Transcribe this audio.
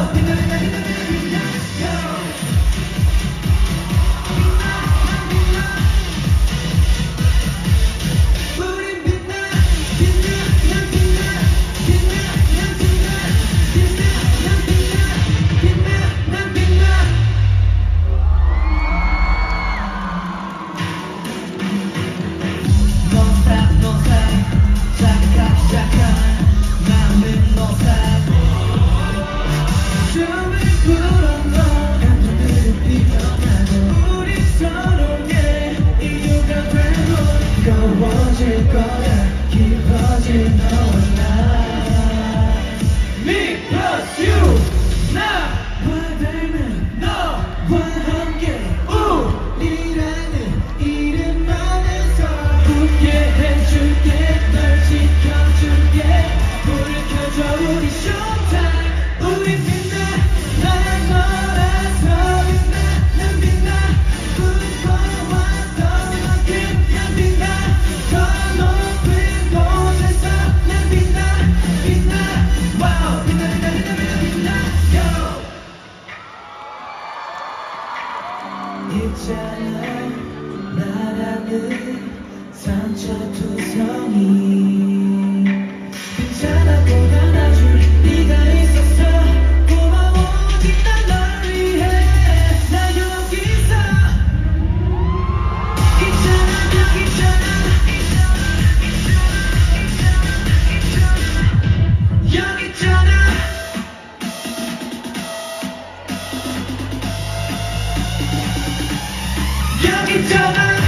Go! 나라는 상처 투성이 each other.